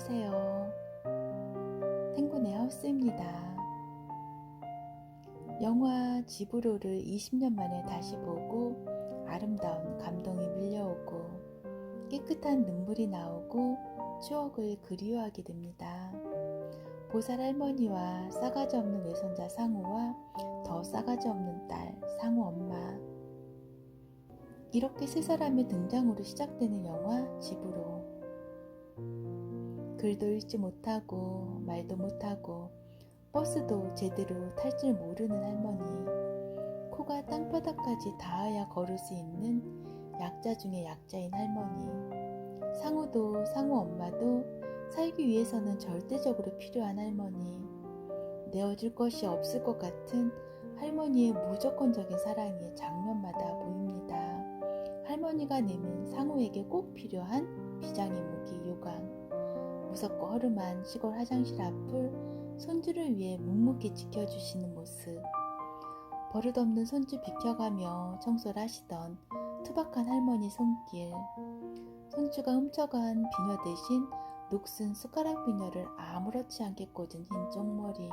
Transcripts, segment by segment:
안녕하세요. 탱고네 하우스입니다. 영화 지브로를 20년 만에 다시 보고 아름다운 감동이 밀려오고 깨끗한 눈물이 나오고 추억을 그리워하게 됩니다. 보살 할머니와 싸가지 없는 외손자 상우와 더 싸가지 없는 딸 상우 엄마 이렇게 세 사람의 등장으로 시작되는 영화 지브로 글도 읽지 못하고 말도 못하고 버스도 제대로 탈 줄 모르는 할머니. 코가 땅바닥까지 닿아야 걸을 수 있는 약자 중에 약자인 할머니. 상우도 상우 엄마도 살기 위해서는 절대적으로 필요한 할머니. 내어줄 것이 없을 것 같은 할머니의 무조건적인 사랑이 장면마다 보입니다. 할머니가 내민 상우에게 꼭 필요한 비장의 무기 요강 무섭고 허름한 시골 화장실 앞을 손주를 위해 묵묵히 지켜주시는 모습. 버릇없는 손주 비켜가며 청소를 하시던 투박한 할머니 손길. 손주가 훔쳐간 비녀 대신 녹슨 숟가락 비녀를 아무렇지 않게 꽂은 흰 쪽머리.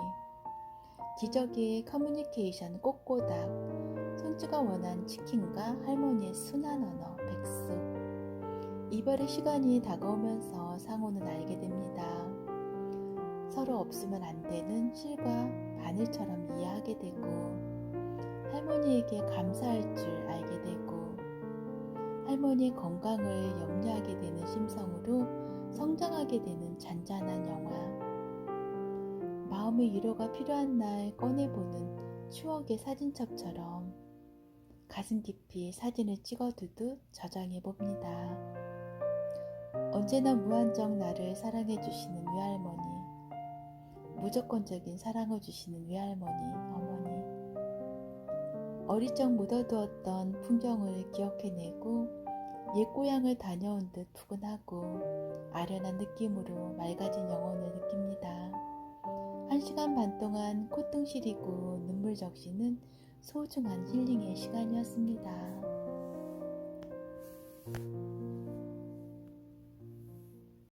기적의 커뮤니케이션 꽃꼬닥 손주가 원한 치킨과 할머니의 순한 언어 백숙 이별의 시간이 다가오면서 상호는 알게 됩니다. 서로 없으면 안 되는 실과 바늘처럼 이해하게 되고 할머니에게 감사할 줄 알게 되고 할머니의 건강을 염려하게 되는 심성으로 성장하게 되는 잔잔한 영화 마음의 위로가 필요한 날 꺼내보는 추억의 사진첩처럼 가슴 깊이 사진을 찍어두듯 저장해 봅니다. 언제나 무한정 나를 사랑해 주시는 외할머니, 무조건적인 사랑을 주시는 외할머니, 어머니, 어릴 적 묻어두었던 풍경을 기억해내고 옛 고향을 다녀온 듯 푸근하고 아련한 느낌으로 맑아진 영혼을 느낍니다. 한 시간 반 동안 콧등 시리고 눈물 적시는 소중한 힐링의 시간이었습니다.